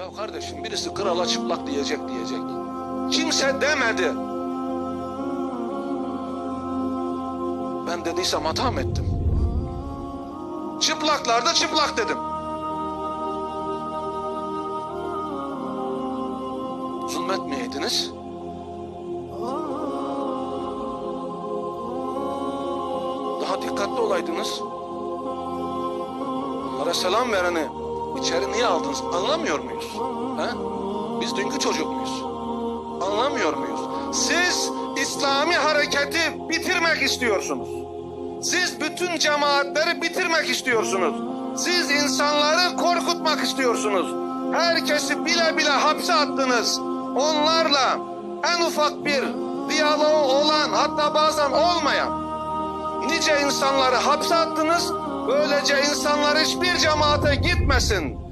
Ya kardeşim birisi krala çıplak diyecek diyecek. Kimse demedi. Ben dediysem hata mı ettim? Çıplaklarda çıplak dedim. Zulmetmeyeydiniz. Daha dikkatli olaydınız. Onlara selam vereni içeri niye aldınız anlamıyor muyuz? He? Biz dünkü çocuk muyuz? Anlamıyor muyuz? Siz İslami hareketi bitirmek istiyorsunuz. Siz bütün cemaatleri bitirmek istiyorsunuz. Siz insanları korkutmak istiyorsunuz. Herkesi bile bile hapse attınız. Onlarla en ufak bir diyaloğu olan hatta bazen olmayan nice insanları hapse attınız. Böylece insanlar hiçbir cemaate çıkmasın.